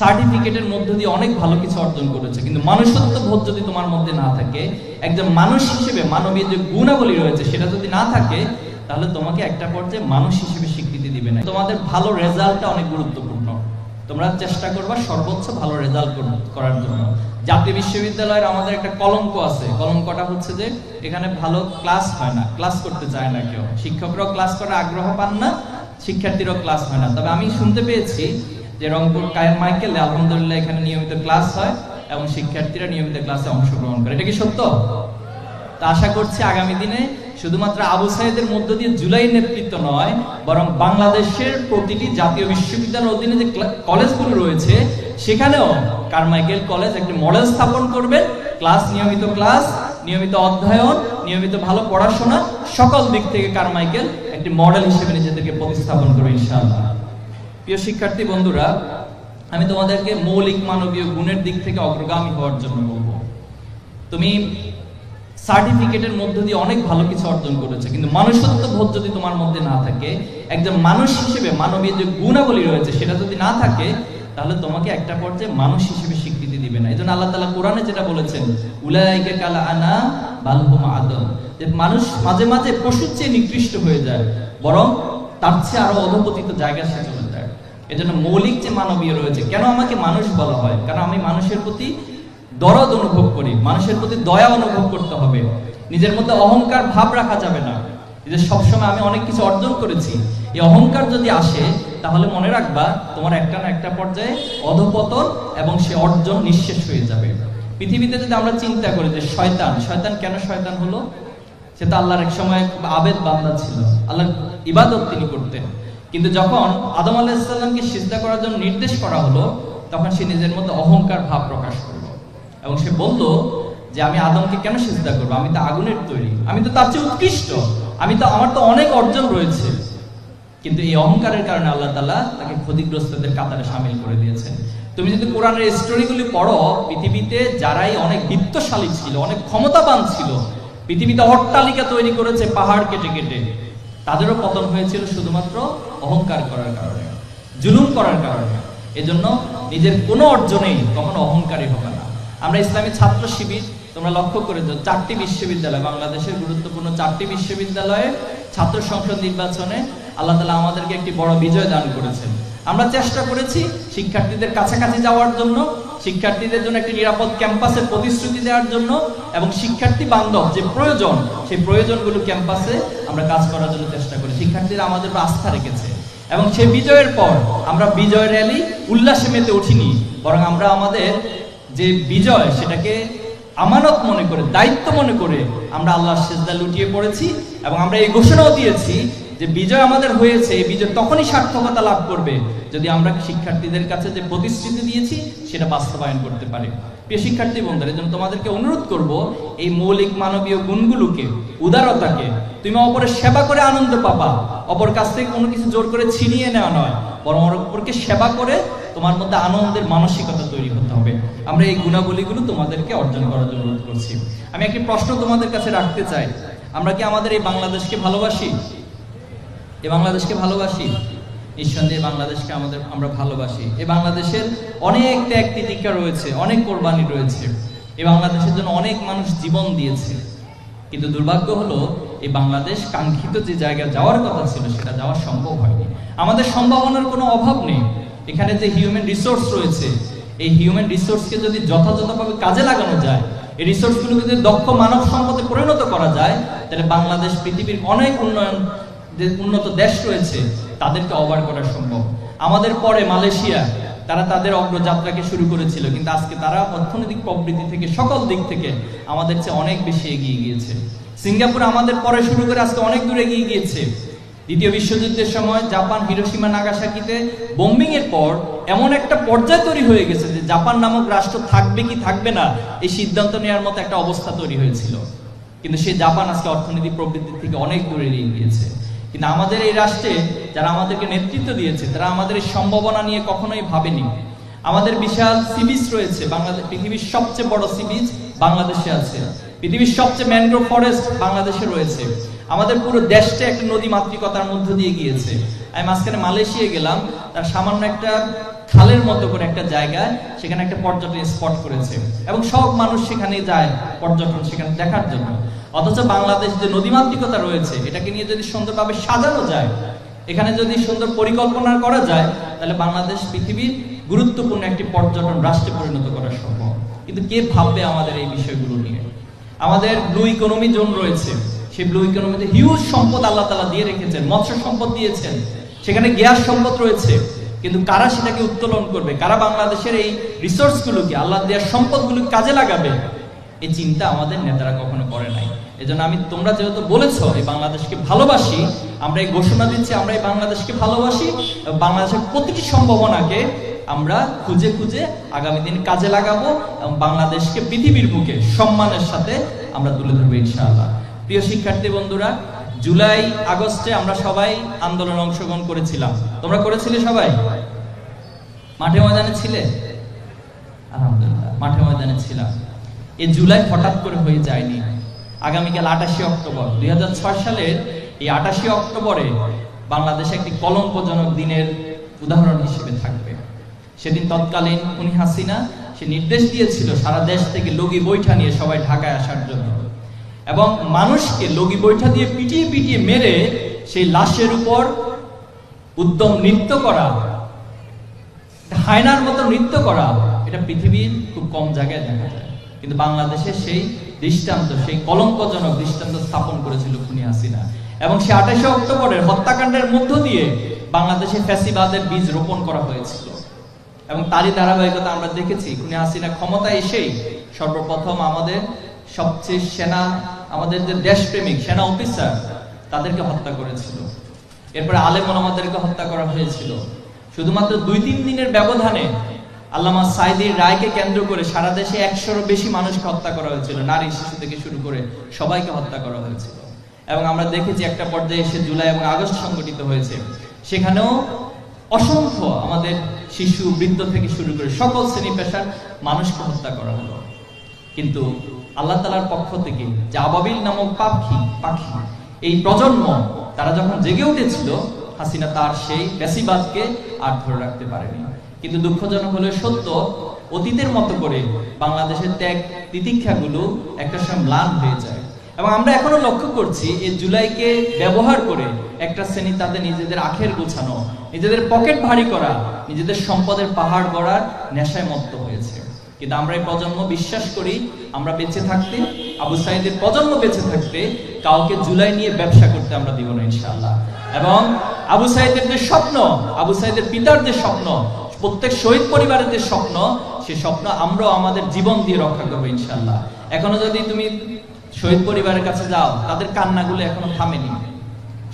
সার্টিফিকেটের মধ্য দিয়ে অনেক ভালো কিছু অর্জন করেছে। কিন্তু মানুষত্ব বোধ যদি তোমার মধ্যে না থাকে, একজন মানুষ হিসেবে মানবীয় যে গুণাবলী রয়েছে সেটা যদি না থাকে, তাহলে তোমাকে একটা পর্যায়ে মানুষ হিসেবে স্বীকৃতি দিবে না। তোমাদের ভালো রেজাল্টটা অনেক গুরুত্বপূর্ণ। তোমরা চেষ্টা করবা সর্বোচ্চ ভালো রেজাল্ট করার জন্য। জাতীয় বিশ্ববিদ্যালয়ের আমাদের একটা কলঙ্ক আছে। কলঙ্কটা হচ্ছে যে এখানে ভালো ক্লাস হয় না, ক্লাস করতে চায় না কেউ। শিক্ষকরাও ক্লাস করার আগ্রহ পান না, শিক্ষার্থীরাও ক্লাস হয় না। তবে আমি শুনতে পেয়েছি যে রংপুর কায়েম মাইকেল আলহামদুলিল্লাহ এখানে নিয়মিত ক্লাস হয় এবং শিক্ষার্থীরা নিয়মিত ক্লাসে অংশগ্রহণ করে। এটা কি সত্য? তা আশা করছি আগামী দিনে শুধুমাত্র আবু সাইদের মধ্য দিয়ে জুলাই নেতৃত্ব নয়, বরং বাংলাদেশের প্রতিটি জাতীয় বিশ্ববিদ্যালয়ের অধীনে যে কলেজগুলো রয়েছে, সেখানেও কারমাইকেল কলেজ একটি মডেল স্থাপন করবে। ক্লাস, নিয়মিত ক্লাস, নিয়মিত অধ্যয়ন, নিয়মিত ভালো পড়াশোনা, সকল দিক থেকে কারমাইকেল একটি মডেল হিসেবে নিজেদেরকে প্রতিস্থাপন করবে ইনশাআল্লাহ। প্রিয় শিক্ষার্থী বন্ধুরা, আমি তোমাদেরকে মৌলিক মানবীয় গুণের দিক থেকে অগ্রগামী হওয়ার জন্য বলব। তুমি সার্টিফিকেটের মধ্য দিয়ে অনেক ভালো কিছু অর্জন করেছে, কিন্তু মানুষত্ব বোধ যদি তোমার মধ্যে না থাকে, একজন মানুষ হিসেবে মানবীয় যে গুণাবলী রয়েছে সেটা যদি না থাকে, তাহলে তোমাকে একটা পর্যায়ে মানুষ হিসেবে স্বীকৃতি দিবে না। এই জন্য আল্লাহ তালা কোরআনে যেটা বলেছেন, উলাইকে কালা আনা বালহুম আদম। যে মানুষ মাঝে মাঝে পশুর চেয়ে নিকৃষ্ট হয়ে যায়, বরং তার চেয়ে আরও অধপতিত জায়গা সে চলে এজন্য মৌলিক যে মানবীয় রয়েছে, কেন আমাকে মানুষ বলা হয়? কারণ আমি মানুষের প্রতি দরদ অনুভব করি? মানুষের প্রতি দয়া অনুভব করতে হবে। নিজের মধ্যে অহংকার ভাব রাখা যাবে না। যে সবসময় আমি অনেক কিছু অর্জন করেছি, এই অহংকার যদি আসে, তাহলে মনে রাখবা, তোমার একটা না একটা পর্যায়ে অধপতন এবং সে অর্জন নিঃশেষ হয়ে যাবে। পৃথিবীতে যদি আমরা চিন্তা করি যে শয়তান শয়তান কেন শয়তান হলো? সে তো আল্লাহর এক সময় আবেদ বান্দা ছিল। আল্লাহ ইবাদত তিনি করতেন। কিন্তু যখন আদম আলাহিসাল্লামকে সিজদা করার জন্য নির্দেশ করা হলো, তখন সে নিজের মধ্যে অহংকার ভাব প্রকাশ করল। এবং সে বলল যে, আমি আদমকে কেন সিজদা করব? আমি তো আগুনের তৈরি। আমি তো তার চেয়ে উৎকৃষ্ট। আমি তো, আমার তো অনেক অর্জন রয়েছে। কিন্তু এই অহংকারের কারণে আল্লাহ তালা তাকে ক্ষতিগ্রস্তদের কাতারে সামিল করে দিয়েছেন। তুমি যদি কোরআনের স্টোরিগুলি পড়ো, পৃথিবীতে যারাই অনেক বিত্তশালী ছিল, অনেক ক্ষমতাবান ছিল, পৃথিবীতে অট্টালিকা তৈরি করেছে পাহাড় কেটে কেটে তাদেরও পতন হয়েছিল শুধুমাত্র অহংকার করার কারণে, জুলুম করার কারণে। এজন্য নিজের কোনো অর্জনেই কখনো অহংকারী হবে না। আমরা ইসলামী ছাত্র শিবির, তোমরা লক্ষ্য করে যাও, চারটি বিশ্ববিদ্যালয়, বাংলাদেশের গুরুত্বপূর্ণ চারটি বিশ্ববিদ্যালয়ে ছাত্র সংসদ নির্বাচনে আল্লাহ তালা আমাদেরকে একটি বড় বিজয় দান করেছেন। আমরা চেষ্টা করেছি শিক্ষার্থীদের কাছাকাছি যাওয়ার জন্য শিক্ষার্থীদের জন্য একটি নিরাপদ ক্যাম্পাসের প্রতিশ্রুতি দেওয়ার জন্য এবং শিক্ষার্থী বান্ধব যে প্রয়োজন, সেই প্রয়োজনগুলো ক্যাম্পাসে আমরা কাজ করার জন্য চেষ্টা করি। শিক্ষার্থীরা আমাদের আস্থা রেখেছে। এবং সেই বিজয়ের পর আমরা বিজয় র্যালি উল্লাসে মেতে উঠিনি। বরং আমরা আমাদের যে বিজয়, সেটাকে আমানত মনে করে, দায়িত্ব মনে করে আমরা আল্লাহর সেজদা লুটিয়ে পড়েছি এবং আমরা এই ঘোষণাও দিয়েছি যে বিজয় আমাদের হয়েছে বিজয় তখনই সার্থকতা লাভ করবে যদি আমরা শিক্ষার্থীদের কাছে যে প্রতিশ্রুতি দিয়েছি, সেটা বাস্তবায়ন করতে পারি। প্রিয় শিক্ষার্থী বন্ধুরা জন্য তোমাদেরকে অনুরোধ করব, এই মৌলিক মানবীয় গুণগুলোকে, উদারতাকে, তুমি অপরের সেবা করে আনন্দ পাবা। অপর কাছ থেকে কোনো কিছু জোর করে ছিনিয়ে নেওয়া নয়, বরং অপরকে সেবা করে তোমার মধ্যে আনন্দের মানসিকতা তৈরি হতে হবে। আমরা এই গুণাবলীগুলো তোমাদেরকে অর্জন করার জন্য অনুরোধ করছি। আমি একটি প্রশ্ন তোমাদের কাছে রাখতে চাই। আমরা কি আমাদের এই বাংলাদেশকে ভালোবাসি? এই বাংলাদেশকে ভালোবাসি। নিঃসন্দেহে বাংলাদেশকে আমাদের আমরা ভালোবাসি। এই বাংলাদেশের অনেক ত্যাগ তিতিকা রয়েছে, অনেক কোরবানি রয়েছে। এই বাংলাদেশের জন্য অনেক মানুষ জীবন দিয়েছে। কিন্তু দুর্ভাগ্য হলো এই বাংলাদেশ কাঙ্ক্ষিত যে জায়গায় যাওয়ার কথা ছিল, সেটা যাওয়া সম্ভব হয়নি। আমাদের সম্ভাবনার কোনো অভাব নেই। এখানে যে হিউম্যান রিসোর্স রয়েছে, এই হিউম্যান রিসোর্সকে যদি যথাযথভাবে কাজে লাগানো যায়, এই রিসোর্সগুলোকে যদি দক্ষ মানব সম্পদে পরিণত করা যায়, তাহলে বাংলাদেশ পৃথিবীর অনেক উন্নয়ন যে উন্নত দেশ রয়েছে, তাদেরকে অবার করা সম্ভব। আমাদের পরে মালয়েশিয়া, তারা তাদের অগ্রযাত্রাকে শুরু করেছিল, কিন্তু আজকে তারা অর্থনৈতিক প্রবৃদ্ধি থেকে, সকল দিক থেকে আমাদের চেয়ে অনেক বেশি এগিয়ে গিয়েছে। সিঙ্গাপুর আমাদের পরে শুরু করে আজকে অনেক দূর এগিয়ে গিয়েছে। দ্বিতীয় বিশ্বযুদ্ধের সময় জাপান হিরোসীমা নাগাসাকিতে বোম্বিং এর পর এমন একটা পর্যায় তৈরি হয়ে গেছে যে জাপান নামক রাষ্ট্র থাকবে কি থাকবে না, এই সিদ্ধান্ত নেওয়ার মতো একটা অবস্থা তৈরি হয়েছিল। কিন্তু সেই জাপান আজকে অর্থনৈতিক প্রবৃদ্ধি থেকে অনেক দূরে এগিয়ে গিয়েছে। কিন্তু আমাদের এই রাষ্ট্রে যারা আমাদেরকে নেতৃত্ব দিয়েছে, তারা আমাদের এই সম্ভাবনা নিয়ে কখনোই ভাবেনি। আমাদের বিশাল সি বিচ রয়েছে বাংলাদেশ পৃথিবীর সবচেয়ে বড় সি বিচ বাংলাদেশে আছে। পৃথিবীর সবচেয়ে ম্যানগ্রোভ ফরেস্ট বাংলাদেশে রয়েছে। আমাদের পুরো দেশটা একটা নদী মাতৃকতার মধ্য দিয়ে গিয়েছে। আমি মাঝখানে মালয়েশিয়া গেলাম, তার সামান্য একটা খালের মতো করে একটা জায়গায় সেখানে একটা পর্যটন স্পট করেছে। এবং সব মানুষ সেখানে যায় পর্যটন সেখানে দেখার জন্য। অথচ বাংলাদেশ যে নদীমাতৃকতা রয়েছে, এটাকে নিয়ে যদি সুন্দরভাবে সাজানো যায়, এখানে যদি সুন্দর পরিকল্পনা করা যায়, তাহলে বাংলাদেশ পৃথিবীর গুরুত্বপূর্ণ একটি পর্যটন রাষ্ট্রে পরিণত করা সম্ভব। কিন্তু কে ভাববে আমাদের এই বিষয়গুলো নিয়ে? আমাদের ব্লু ইকোনমি জোন রয়েছে। সেই ব্লু ইকোনমিতে হিউজ সম্পদ আল্লাহ তালা দিয়ে রেখেছেন, মৎস্য সম্পদ দিয়েছেন। সেখানে গ্যাস সম্পদ রয়েছে। কিন্তু কারা সেটাকে উত্তোলন করবে? কারা বাংলাদেশের এই রিসোর্সগুলোকে আল্লাহ দেওয়ার সম্পদগুলোকে কাজে লাগাবে? এই চিন্তা আমাদের নেতারা কখনো করে নাই। এজন্য আমি, তোমরা যেহেতু বলেছ এই বাংলাদেশকে ভালোবাসি, আমরা এই ঘোষণা দিচ্ছি আমরা এই বাংলাদেশকে ভালোবাসি বাংলাদেশের প্রতিটি সম্ভাবনাকে আমরা খুঁজে খুঁজে আগামী দিন কাজে লাগাবো এবং বাংলাদেশকে পৃথিবীর বুকে সম্মানের সাথে আমরা তুলে ধরবো ইনশাআল্লাহ। প্রিয় শিক্ষার্থী বন্ধুরা জুলাই, আগস্টে আমরা সবাই আন্দোলনে অংশগ্রহণ করেছিলাম। তোমরা করেছিলে সবাই? মাঠে ময়দানে ছিলে? আলহামদুলিল্লাহ, মাঠে ময়দানে ছিলাম। এই জুলাই হঠাৎ করে হয়ে যায়নি। আগামীকাল আটাশি অক্টোবর। দুই সালের এই আটাশি অক্টোবরে বাংলাদেশে একটি কলঙ্কজনক দিনের উদাহরণ হিসেবে থাকবে। সেদিন তৎকালীন উনি হাসিনা, সে নির্দেশ দিয়েছিল সারা দেশ থেকে লগি বৈঠা নিয়ে সবাই ঢাকায় আসার জন্য। এবং মানুষকে লগি বৈঠা দিয়ে পিটিয়ে পিটিয়ে মেরে সেই লাশের উপর উদ্যম নৃত্য করা, হায়নার মতো নৃত্য করা, এটা পৃথিবীর খুব কম জায়গায় দেখা যায়। কিন্তু বাংলাদেশে সেই দৃষ্টান্ত, সেই কলঙ্কজনক দৃষ্টান্ত স্থাপন করেছিল খুনি হাসিনা। এবং সে আঠাশে অক্টোবরের হত্যাকাণ্ডের মধ্য দিয়ে বাংলাদেশে ফ্যাসিবাদের বীজ রোপণ করা হয়েছিল। এবং তারই ধারাবাহিকতা আমরা দেখেছি, খুনি হাসিনা ক্ষমতা এসেই সর্বপ্রথম আমাদের সবচেয়ে সেনা আমাদের যে দেশপ্রেমিক, সেনা অফিসার তাদেরকে হত্যা করেছিল। এরপরে আলেম ওলামাদেরকে হত্যা করা হয়েছিল। শুধুমাত্র দুই তিন দিনের ব্যবধানে আল্লামা সাইদির রায়কে কেন্দ্র করে সারা দেশে একশোরও বেশি মানুষকে হত্যা করা হয়েছিল। নারী, শিশু থেকে শুরু করে সবাইকে হত্যা করা হয়েছিল। এবং আমরা দেখেছি একটা পর্যায়ে এসে জুলাই এবং আগস্ট সংগঠিত হয়েছে। সেখানেও অসংখ্য আমাদের শিশু, বৃদ্ধ থেকে শুরু করে সকল শ্রেণি পেশার মানুষকে হত্যা করা হলো। কিন্তু আল্লাহ তালার পক্ষ থেকে যে আবাবিল নামক পাখি পাখি, এই প্রজন্ম, তারা যখন জেগে উঠেছিল, হাসিনা তার সেই বেসিবাদকে আর ধরে রাখতে পারেনি। কিন্তু দুঃখজনক হলে সত্য, অতীতের মতো করে বাংলাদেশের ত্যাগ তিতিক্ষাগুলো একটা সময় ম্লান হয়ে যায়। এবং আমরা এখনও লক্ষ্য করছি এই জুলাইকে ব্যবহার করে একটা শ্রেণি তাদের নিজেদের আখের গোছানো, নিজেদের পকেট ভারী করা, নিজেদের সম্পদের পাহাড় গড়ার নেশায় মত্ত হয়েছে। কিন্তু আমরা এই প্রজন্ম বিশ্বাস করি, আমরা বেঁচে থাকতে, আবু সাইদের প্রজন্ম বেঁচে থাকতে, কাউকে জুলাই নিয়ে ব্যবসা করতে আমরা দিব না, ইনশাআল্লাহ। এবং আবু সাইদের যে স্বপ্ন, আবু সাইদের পিতার যে স্বপ্ন, প্রত্যেক শহীদ পরিবারের যে স্বপ্ন, সে স্বপ্ন আমরাও আমাদের জীবন দিয়ে রক্ষা করব, ইনশাআল্লাহ। এখনও যদি তুমি শহীদ পরিবারের কাছে যাও, তাদের কান্নাগুলো এখনও থামেনি।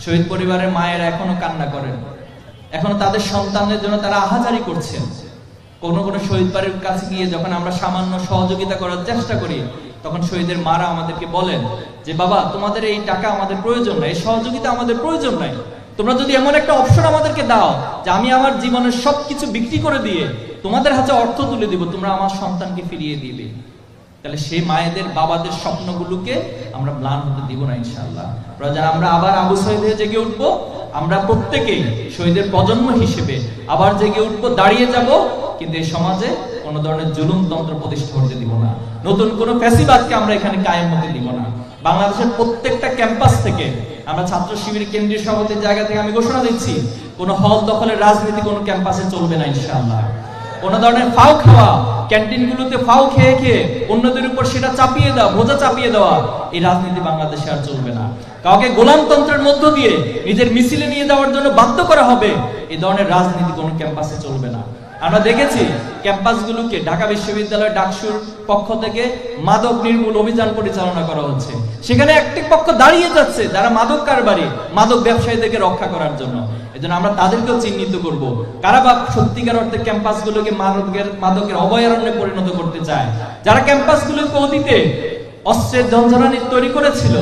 শহীদ পরিবারের মায়েরা এখনও কান্না করেন। এখনও তাদের সন্তানদের জন্য তারা আহাজারি করছেন। কোনো কোনো শহীদ বাড়ির কাছে গিয়ে যখন আমরা সামান্য সহযোগিতা করার চেষ্টা করি, তখন শহীদের মারা আমাদেরকে বলেন যে, বাবা, তোমাদের এই টাকা আমাদের প্রয়োজন নাই সহযোগিতা আমাদের প্রয়োজন নাই। তোমরা যদি এমন একটা অপশন আমাদেরকে দাও যে, আমি আমার জীবনের সবকিছু বিক্রি করে দিয়ে তোমাদের হাতে অর্থ তুলে দিব, তোমরা আমার সন্তানকে ফিরিয়ে দিবে। তাহলে সেই মায়েদের, বাবাদের স্বপ্নগুলোকে আমরা ম্লান হতে দিব না ইনশাআল্লাহ। প্রয়োজন আমরা আবার আবু শহীদ হয়ে জেগে উঠবো। আমরা প্রত্যেকেই শহীদের প্রজন্ম হিসেবে আবার জেগে উঠবো, দাঁড়িয়ে যাব, কিন্তু এই সমাজে কোনো ধরনের জুলুম তন্ত্র প্রতিষ্ঠা করতে দিব না। নতুন কোনো ফ্যাসিবাদকে আমরা এখানে কায়েম হতে দিব না। বাংলাদেশের প্রত্যেকটা ক্যাম্পাস থেকে আমরা ছাত্র শিবির, কেন্দ্রীয় সভাপতির জায়গা থেকে আমি ঘোষণা দিচ্ছি, কোনো হল দখলের রাজনীতি কোনো ক্যাম্পাসে চলবে না, ইনশাআল্লাহ। কোন ধরনের ফাও খাওয়া ক্যান্টিনগুলোতে ফাও খেয়ে খেয়ে অন্যদের উপর সেটা চাপিয়ে দেওয়া, বোঝা চাপিয়ে দেওয়া, এই রাজনীতি বাংলাদেশে আর চলবে না। কাউকে গোলামতন্ত্রের মধ্য দিয়ে নিজের মিছিলে নিয়ে যাওয়ার জন্য বাধ্য করা হবে এই ধরনের রাজনীতি কোনো ক্যাম্পাসে চলবে না। আমরা দেখেছি ক্যাম্পাসগুলোকে ঢাকা বিশ্ববিদ্যালয় ডাকসুর পক্ষ থেকে মাদক নির্মূল অভিযান পরিচালনা করা হচ্ছে। সেখানে একটি পক্ষ দাঁড়িয়ে যাচ্ছে, যারা মাদক কারবারি, মাদক ব্যবসায়ীদেরকে রক্ষা করার জন্য। এজন্য আমরা তাদেরকেও চিহ্নিত করব। কারা বা সত্যিকার অর্থে ক্যাম্পাসগুলোকে মাদকের মাদকের অভয়ারণ্যে পরিণত করতে চায়? যারা ক্যাম্পাসগুলোকে অতীতে অস্ত্রের ঝঞ্ঝানি তৈরি করেছিল,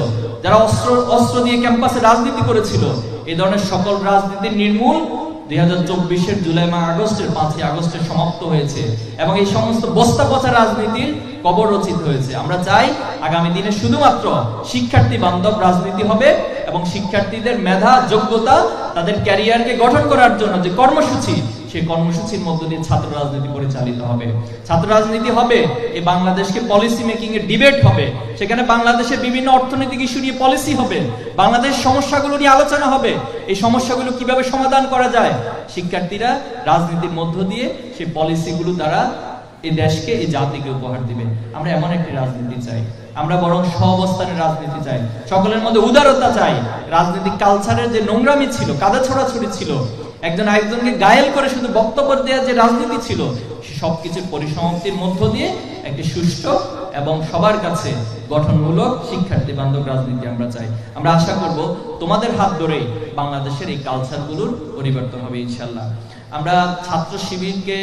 যারা অস্ত্র অস্ত্র দিয়ে ক্যাম্পাসে রাজনীতি করেছিল, এই ধরনের সকল রাজনীতির নির্মূল দুই হাজার চব্বিশের জুলাই মা আগস্টের পাঁচই আগস্টে সমাপ্ত হয়েছে এবং এই সমস্ত বস্তা পচা রাজনীতির কবর রচিত হয়েছে। আমরা চাই আগামী দিনে শুধুমাত্র শিক্ষার্থী বান্ধব রাজনীতি হবে এবং শিক্ষার্থীদের মেধা, যোগ্যতা, তাদের ক্যারিয়ারকে গঠন করার জন্য যে কর্মসূচি সেই কর্মসূচির মধ্য দিয়ে ছাত্র রাজনীতি পরিচালিত হবে। ছাত্র রাজনীতি হবে, এই বাংলাদেশকে পলিসি মেকিং এর ডিবেট হবে। সেখানে বাংলাদেশের বিভিন্ন অর্থনৈতিক ইস্যু নিয়ে পলিসি হবে। বাংলাদেশ সমস্যাগুলো নিয়ে আলোচনা হবে। এই সমস্যাগুলো কীভাবে সমাধান করা যায়? শিক্ষার্থীরা রাজনীতির মধ্য দিয়ে সেই পলিসিগুলো দ্বারা এই দেশকে, এই জাতিকে উপহার দিবে। আমরা এমন একটি রাজনীতি চাই। আমরা বরং সহাবস্থানের রাজনীতি চাই। সকলের মধ্যে উদারতা চাই। রাজনৈতিক কালচারের যে নোংরামি ছিল কাদা ছড়াছড়ি ছিল একজন আরেকজনকে গায়েল করে শুধু বক্তব্য দেওয়ার যে রাজনীতি ছিল, সে সবকিছুর পরিসমাপ্তির মধ্য দিয়ে একটি সুষ্ঠু এবং সবার কাছে গঠনমূলক শিক্ষার্থী বান্ধব রাজনীতি আমরা চাই। আমরা আশা করব তোমাদের হাত ধরেই বাংলাদেশের এই কালচারগুলোর পরিবর্তন হবে ইনশাল্লাহ আমরা ছাত্র শিবিরকে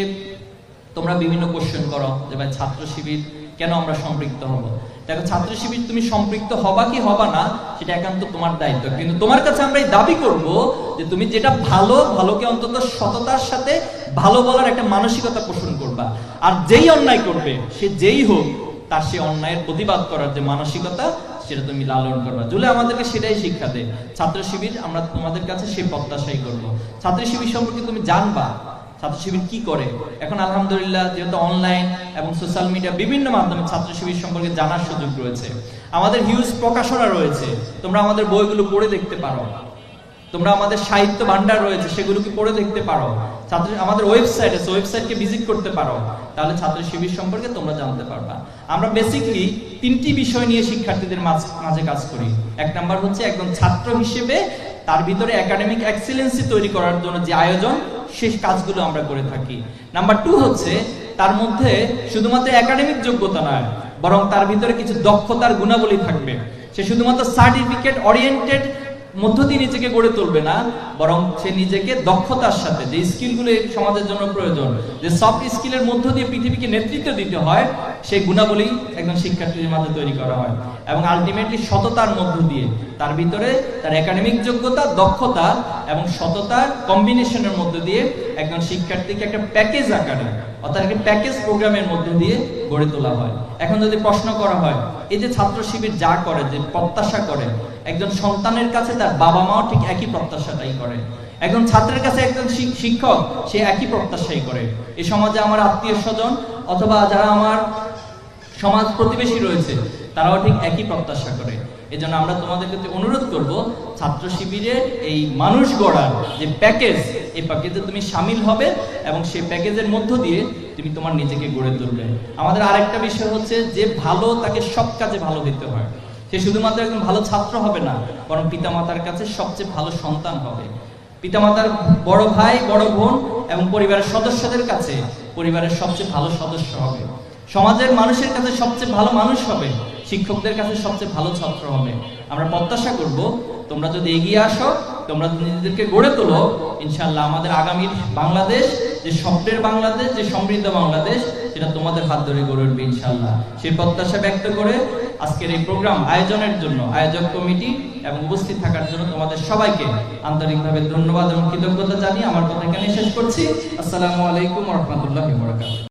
তোমরা বিভিন্ন কোশ্চেন করো যে, ভাই, ছাত্র শিবির কেন আমরা সম্পৃক্ত হব? দেখো ছাত্র শিবির তুমি সম্পৃক্ত হবা কি হবা না, সেটা একান্ত তোমার দায়িত্ব। কিন্তু তোমার কাছে আমরা এই দাবি করব যে তুমি যেটা ভালো, ভালোকে অন্তত সততার সাথে ভালো বলার একটা মানসিকতা পোষণ করবা। আর যেই অন্যায় করবে, সে যেই হোক, তার সে অন্যায়ের প্রতিবাদ করার যে মানসিকতা, সেটা তুমি লালন করবা। জুলে আমাদেরকে সেটাই শিক্ষা দেয় ছাত্র শিবির আমরা তোমাদের কাছে সেই প্রত্যাশাই করব। ছাত্র শিবির সম্পর্কে তুমি জানবা ছাত্র শিবির কি করে? এখন আলহামদুলিল্লাহ যেহেতু অনলাইন এবং সোশ্যাল মিডিয়া বিভিন্ন মাধ্যমে ছাত্র শিবির সম্পর্কে জানার সুযোগ রয়েছে। আমাদের হিউজ প্রকাশনা রয়েছে। তোমরা আমাদের বইগুলো পড়ে দেখতে পারো। তোমরা আমাদের সাহিত্য ভান্ডার রয়েছে সেগুলোকে পড়ে দেখতে পারো? ছাত্র, আমাদের ওয়েবসাইট আছে ওয়েবসাইটকে ভিজিট করতে পারো। তাহলে ছাত্র শিবির সম্পর্কে তোমরা জানতে পারবা। আমরা বেসিকলি তিনটি বিষয় নিয়ে শিক্ষার্থীদের মাঝ- কাজ করি। এক নাম্বার হচ্ছে একজন ছাত্র হিসেবে তার ভিতরে একাডেমিক এক্সিলেন্সি তৈরি করার জন্য যে আয়োজন সেই কাজগুলো আমরা করে থাকি। নাম্বার টু হচ্ছে, তার মধ্যে শুধুমাত্র একাডেমিক যোগ্যতা নয়, বরং তার ভিতরে কিছু দক্ষতার গুণাবলী থাকবে। সে শুধুমাত্র সার্টিফিকেট ওরিয়েন্টেড মধ্য দিয়ে নিজেকে গড়ে তুলবে না, বরং সে নিজেকে দক্ষতার সাথে, যে স্কিলগুলো সমাজের জন্য প্রয়োজন, যে সফট স্কিলের মধ্য দিয়ে পৃথিবীকে নেতৃত্ব দিতে হয় সেই গুণাবলী একজন শিক্ষার্থীর মাঝে তৈরি করা হয়। এবং আলটিমেটলি সততার মধ্য দিয়ে তার ভিতরে তার একাডেমিক যোগ্যতা, দক্ষতা এবং সততার কম্বিনেশনের মধ্য দিয়ে একজন শিক্ষার্থীকে একটা প্যাকেজ আকারে, অর্থাৎ একটা প্যাকেজ প্রোগ্রামের মধ্য দিয়ে গড়ে তোলা হয়। এখন যদি প্রশ্ন করা হয়, এই যে ছাত্র শিবির যা করে, যে প্রত্যাশা করে, একজন সন্তানের কাছে তার বাবা মাও ঠিক একই প্রত্যাশাটাই করে। একজন ছাত্রের কাছে একজন শিক্ষক, সে একই প্রত্যাশাই করে। এ সমাজে আমার আত্মীয় স্বজন অথবা যারা আমার সমাজ প্রতিবেশী রয়েছে, তারাও ঠিক একই প্রত্যাশা করে। এজন্য আমরা তোমাদের কাছে অনুরোধ করব, ছাত্র শিবিরের এই মানুষ গড়ার যে প্যাকেজ এই প্যাকেজে তুমি সামিল হবে এবং সেই প্যাকেজের মধ্য দিয়ে তুমি তোমার নিজেকে গড়ে তুলবে। আমাদের আরেকটা বিষয় হচ্ছে যে ভালো তাকে সব কাজে ভালো দিতে হয়। সে শুধুমাত্র একজন ভালো ছাত্র হবে না, বরং পিতামাতার কাছে সবচেয়ে ভালো সন্তান হবে। পিতামাতার বড় ভাই, বড় বোন এবং পরিবারের সদস্যদের কাছে পরিবারের সবচেয়ে ভালো সদস্য হবে। সমাজের মানুষের কাছে সবচেয়ে ভালো মানুষ হবে, শিক্ষকদের কাছে সবচেয়ে ভালো ছাত্র হবে। আমরা প্রত্যাশা করব, তোমরা যদি এগিয়ে আসো, তোমরা নিজেদেরকে গড়ে তোলো ইনশাল্লাহ আমাদের আগামীর বাংলাদেশ যে স্বপ্নের বাংলাদেশ, যে সমৃদ্ধ বাংলাদেশ, সেটা তোমাদের হাত ধরে গড়ে উঠবে ইনশাল্লাহ সেই প্রত্যাশা ব্যক্ত করে আজকের এই প্রোগ্রাম আয়োজনের জন্য আয়োজক কমিটি এবং উপস্থিত থাকার জন্য তোমাদের সবাইকে আন্তরিকভাবে ধন্যবাদ এবং কৃতজ্ঞতা জানিয়ে আমার কথা এখানে শেষ করছি। আসসালামু আলাইকুম রহমতুল্লাহ